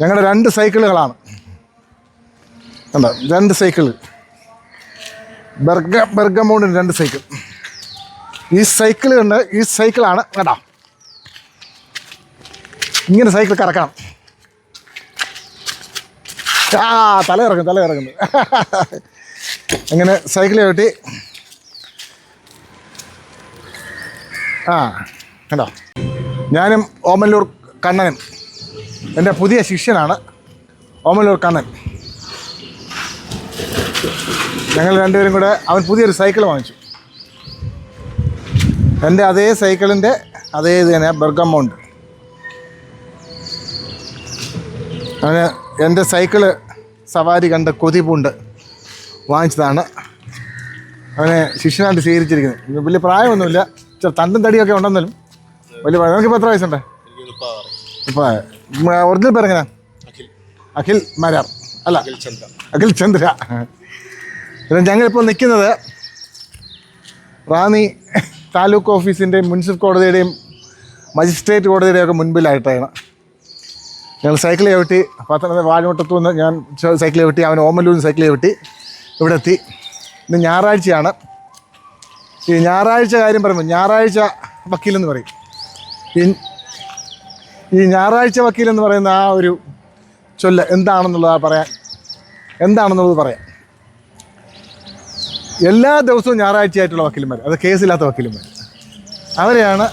ഞങ്ങളുടെ രണ്ട് സൈക്കിളുകളാണ്. കണ്ടോ? രണ്ട് സൈക്കിൾ. ബെർഗ ബെർഗമൗണ്ടിന് രണ്ട് സൈക്കിൾ. ഈ സൈക്കിൾ കണ്ട് ഈ സൈക്കിളാണ് കേട്ടോ ഇങ്ങനെ സൈക്കിൾ കറക്കണം. ആ തല ഇറങ്ങും തല ഇറങ്ങുന്നു അങ്ങനെ സൈക്കിൾ ചവിട്ടി ആ കണ്ടോ? ഞാനും ഓമല്ലൂർ കണ്ണനും. എന്റെ പുതിയ ശിഷ്യനാണ് ഓമലൂർ കണ്ണൻ. ഞങ്ങൾ രണ്ടുപേരും കൂടെ അവൻ പുതിയൊരു സൈക്കിൾ വാങ്ങിച്ചു. എന്റെ അതേ സൈക്കിളിന്റെ അതേ ഇത് തന്നെ ബെർഗമൗണ്ട് അവന് എന്റെ സൈക്കിൾ സവാരി കണ്ട് കൊതിപൂണ്ട് വാങ്ങിച്ചതാണ്. അവനെ ശിഷ്യനായിട്ട് സ്വീകരിച്ചിരിക്കുന്നത് വലിയ പ്രായമൊന്നുമില്ല. ഇച്ചിരി തണ്ടും തടിയൊക്കെ ഉണ്ടെന്നാലും വലിയ പ്രായം. നമുക്കിപ്പോൾ എത്ര വയസ്സുണ്ട്? ഒറിജിനൽ പേരെങ്ങനെയാ അഖിൽ. മരാർ. അല്ല അഖിൽ ചന്ദ്ര. അഖിൽ ചന്ദ്ര. ഞങ്ങളിപ്പോൾ നിൽക്കുന്നത് റാന്നി താലൂക്ക് ഓഫീസിന്റെയും മുനിസിപ്പൽ കോടതിയുടെയും മജിസ്ട്രേറ്റ് കോടതിയുടെയും ഒക്കെ മുൻപിലായിട്ടാണ്. ഞങ്ങൾ സൈക്കിൾ ചവിട്ടി പത്തനംതിട്ട വാഴമുട്ടത്തു നിന്ന് ഞാൻ സൈക്കിൾ ചവിട്ടി അവൻ ഓമലൂരിൽ സൈക്കിൾ ചവിട്ടി ഇവിടെ എത്തി. ഇന്ന് ഞായറാഴ്ചയാണ്. ഈ ഞായറാഴ്ച കാര്യം പറയുമ്പോൾ ഞായറാഴ്ച വക്കീലെന്ന് പറയും. ഈ ഈ ഞായറാഴ്ച വക്കീൽ എന്ന് പറയുന്ന ആ ഒരു ചൊല്ല എന്താണെന്നുള്ളത് പറയാൻ എന്താണെന്നുള്ളത് പറയാം എല്ലാ ദിവസവും ഞായറാഴ്ചയായിട്ടുള്ള വക്കീലന്മാർ അത് കേസില്ലാത്ത വക്കീലന്മാർ അവരെയാണ്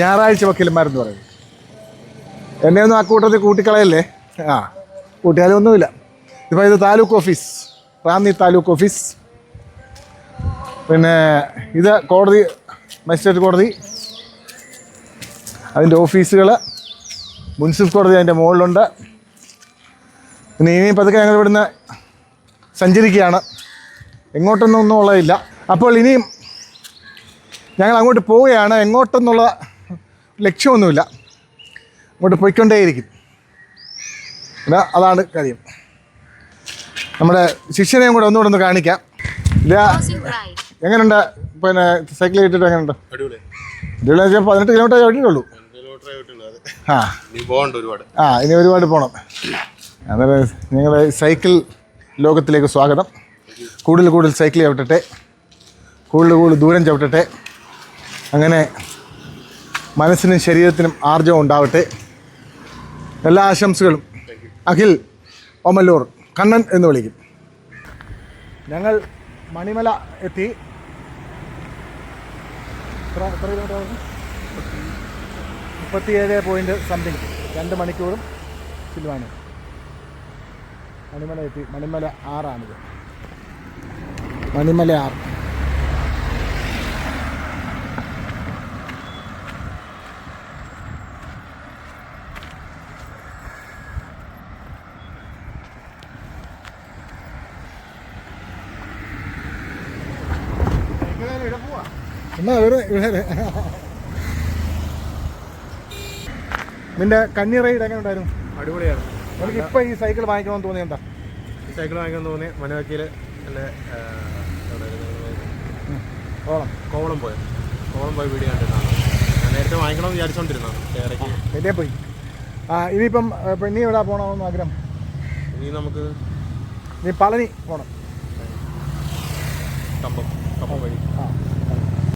ഞായറാഴ്ച വക്കീലന്മാരെന്ന് പറയുന്നത്. എന്നെ ഒന്നും ആ കൂട്ടത്തിൽ കൂട്ടിക്കളയല്ലേ? ആ കൂട്ടിയാലും ഒന്നുമില്ല. ഇപ്പോൾ ഇത് താലൂക്ക് ഓഫീസ് റാന്നി താലൂക്ക് ഓഫീസ്. പിന്നെ ഇത് കോടതി മജിസ്ട്രേറ്റ് കോടതി അതിന്റെ ഓഫീസുകൾ മുനിസിപ്പൽ കോടതി അതിന്റെ മുകളിലുണ്ട്. പിന്നെ ഇനി പതുക്കെ ഞങ്ങൾ ഇവിടുന്ന് സഞ്ചരിക്കുകയാണ്. എങ്ങോട്ടൊന്നും ഒന്നും ഉള്ളതില്ല. അപ്പോൾ ഇനിയും ഞങ്ങൾ അങ്ങോട്ട് പോവുകയാണ്. എങ്ങോട്ടെന്നുള്ള ലക്ഷ്യമൊന്നുമില്ല. അങ്ങോട്ട് പോയിക്കൊണ്ടേയിരിക്കും. പിന്നെ അതാണ് കാര്യം. നമ്മുടെ ശിഷ്യനെയും കൂടെ ഒന്നുകൂടെ ഒന്ന് കാണിക്കാം. ഇല്ല എങ്ങനെയുണ്ട് പിന്നെ സൈക്കിൾ കിട്ടിയിട്ട് എങ്ങനെയുണ്ട് അടിപൊളി പതിനെട്ട് കിലോമീറ്റർ അത് ആ. ഇനി പോകണ്ട ഒരുപാട്. ആ ഇനി ഒരുപാട് പോകണം അന്നേരം നിങ്ങളുടെ സൈക്കിൾ ലോകത്തിലേക്ക് സ്വാഗതം. കൂടുതൽ കൂടുതൽ സൈക്കിൾ ചവിട്ടട്ടെ. കൂടുതൽ കൂടുതൽ ദൂരം ചവിട്ടട്ടെ. അങ്ങനെ മനസ്സിനും ശരീരത്തിനും ആർജവം ഉണ്ടാവട്ടെ. എല്ലാ ആശംസകളും അഖിൽ ഒമല്ലൂർ കണ്ണൻ എന്ന് വിളിക്കും. ഞങ്ങൾ മണിമല എത്തി. എത്ര എത്ര കിലോമീറ്റർ ആയിരുന്നു? മുപ്പത്തിയേഴ് പോയിന്റ് സംതിങ് രണ്ട് മണിക്കൂറും ചില്ലുവാണ് മണിമല എത്തി. മണിമല ആറാണിത്. മണിമല ആറ്. എന്നാ ഇവിടെ ഇവിടെ നിന്റെ കന്നി റൈഡ് എങ്ങനെ ഉണ്ടായിരുന്നു? അടിപൊളിയാണ് നമുക്ക് ഇപ്പൊ ഈ സൈക്കിൾ വാങ്ങിക്കണമെന്ന് തോന്നി എന്താ? ഈ സൈക്കിൾ വാങ്ങിക്കാൻ തോന്നി മനോക്കിയിൽ കോളം കോവളം. പോയത് കോവളം പോയി വീഡിയോ കണ്ടിട്ടാണ് ഞാൻ നേരത്തെ വാങ്ങിക്കണമെന്ന് എന്നെ പോയി. ആ ഇനിയിപ്പം പെണ്ണി ഇനി എവിടെ പോകണമെന്ന് ആഗ്രഹം? ഇനി നമുക്ക് ഇനി പളനി പോകണം കമ്പം കമ്പം വഴി. ആ.